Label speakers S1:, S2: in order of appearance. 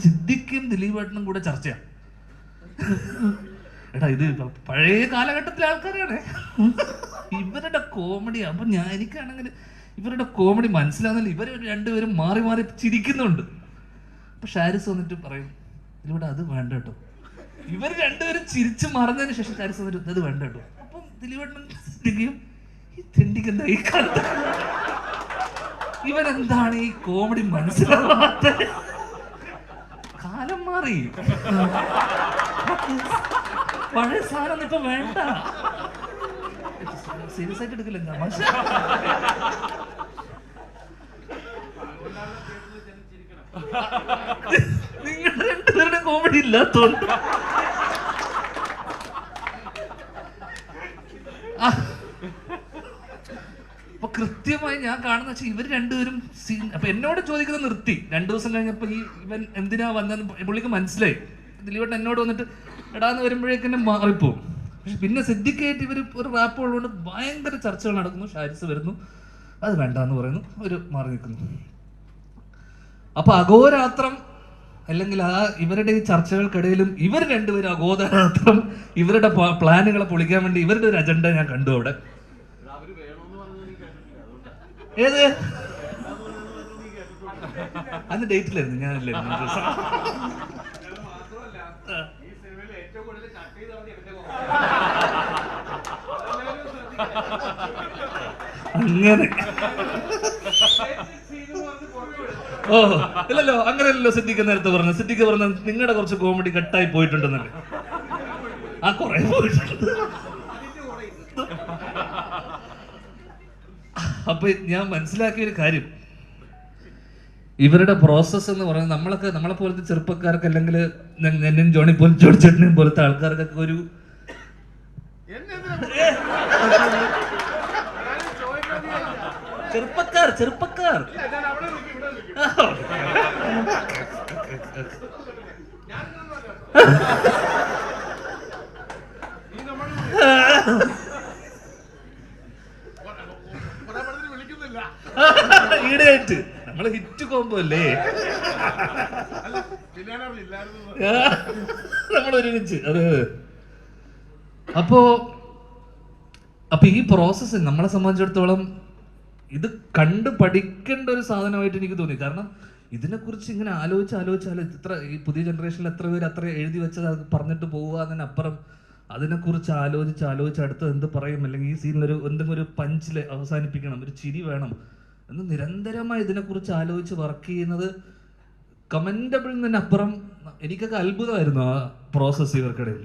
S1: സിദ്ദിഖും ദിലീപേട്ടനും കൂടെ ചർച്ചയാണ്. എടാ ഇത് പഴയ കാലഘട്ടത്തിലെ ആൾക്കാരാണ്. ഇവരുടെ കോമഡി അപ്പൊ ഞാൻ എനിക്കാണെങ്കിൽ ഇവരുടെ കോമഡി മനസ്സിലാകുന്നില്ല ഇവർ രണ്ടുപേരും മാറി മാറി ചിരിക്കുന്നുണ്ട്. അപ്പൊ ഷാരിസ് വന്നിട്ട് പറയും ഇതിലൂടെ അത് വേണ്ട കേട്ടോ. ഇവർ രണ്ടുപേരും ചിരിച്ചു മറന്നതിന് ശേഷം ഷാരിസ് വന്നിട്ട് അത് വേണ്ട കേട്ടോ. അപ്പം ദിലീപേട്ടനും സിദ്ദിഖും ഈ തെണ്ടിക്ക് ഈ കാലത്ത്? ഈ കോമഡി മനസ്സിലാവാത്തത്? മാറി പഴയ സാധനം ഇപ്പൊ വേണ്ട. സീരിയസ് ആയിട്ട് എടുക്കില്ല നിങ്ങളുടെ രണ്ടുപേരുടെ കോമഡി ഇല്ലാത്തോണ്ട്. കൃത്യമായി ഞാൻ കാണുന്ന വെച്ചാൽ ഇവർ രണ്ടുപേരും സീൻ അപ്പൊ എന്നോട് ചോദിക്കുന്നത് നിർത്തി. രണ്ടു ദിവസം കഴിഞ്ഞപ്പോ ഈ ഇവൻ എന്തിനാ വന്നെന്ന് പുള്ളിക്ക് മനസ്സിലായി. ദിലീപേട്ടൻ എന്നോട് വന്നിട്ട് എടാന്ന് വരുമ്പോഴേക്കും മാറിപ്പോവും. പക്ഷെ പിന്നെ സിദ്ധിക്കായിട്ട് ഇവർ ഒരു റാപ്പ് ഉള്ളതുകൊണ്ട് ഭയങ്കര ചർച്ചകൾ നടക്കുന്നു. ഷാരിസ് വരുന്നു. അത് വേണ്ടാന്ന് പറയുന്നു. ഒരു മാറി നിൽക്കുന്നു അപ്പൊ അഘോരാത്രം അല്ലെങ്കിൽ ആ ഇവരുടെ ഈ ചർച്ചകൾക്കിടയിലും ഇവർ രണ്ടുപേരും അഘോരാത്രം ഇവരുടെ പ്ലാനുകളെ പൊളിക്കാൻ വേണ്ടി ഇവരുടെ ഒരു അജണ്ട ഞാൻ കണ്ടു അവിടെ. ഏത്? അന്ന് ഡേറ്റിലായിരുന്നു ഞാനല്ലായിരുന്നു. അങ്ങനെ. ഓ ഇല്ലല്ലോ അങ്ങനെയല്ലോ സിദ്ദിഖ് നേരത്തെ പറഞ്ഞു സിദ്ദിഖ് പറഞ്ഞ നിങ്ങളുടെ കുറച്ച് കോമഡി കട്ടായി പോയിട്ടുണ്ടെന്നല്ലേ. ആ കുറെ പോയിട്ടുണ്ട്. അപ്പൊ ഞാൻ മനസ്സിലാക്കിയ ഒരു കാര്യം. ഇവരുടെ പ്രോസസ്സ് എന്ന് പറയുന്നത് നമ്മളൊക്കെ നമ്മളെ പോലത്തെ ചെറുപ്പക്കാർക്ക് അല്ലെങ്കിൽ എന്നെയും ജോണി പോലും ജോണിച്ചേട്ടനെയും പോലത്തെ ആൾക്കാർക്കൊക്കെ ഒരു ചെറുപ്പക്കാർ ചെറുപ്പക്കാർ. ഈടായിട്ട് നമ്മൾ ഹിറ്റ് കോമ്പോ അല്ലേ? നമ്മൾ ഒരുമിച്ച്. അതെ അപ്പോ അപ്പൊ ഈ പ്രോസസ്സ് നമ്മളെ സംബന്ധിച്ചിടത്തോളം ഇത് കണ്ട് പഠിക്കേണ്ട ഒരു സാധനമായിട്ട് എനിക്ക് തോന്നി. കാരണം ഇതിനെക്കുറിച്ച് ഇങ്ങനെ ആലോചിച്ച് ആലോചിച്ച് ആലോചിച്ച് ഇത്ര ഈ പുതിയ ജനറേഷനിൽ എത്ര പേര് അത്ര എഴുതി വെച്ചത് അത് പറഞ്ഞിട്ട് പോവുക എന്നതിനപ്പുറം അതിനെക്കുറിച്ച് ആലോചിച്ച് ആലോചിച്ച് അടുത്ത് എന്ത് പറയും? അല്ലെങ്കിൽ ഈ സീനിൽ ഒരു എന്തെങ്കിലും ഒരു പഞ്ചിൽ അവസാനിപ്പിക്കണം ഒരു ചിരി വേണം എന്ന് നിരന്തരമായി ഇതിനെക്കുറിച്ച് ആലോചിച്ച് വർക്ക് ചെയ്യുന്നത് കമന്റബിൾ എന്നതിനപ്പുറം എനിക്കൊക്കെ അത്ഭുതമായിരുന്നു ആ പ്രോസസ്സ് ഇവർക്കിടയിൽ.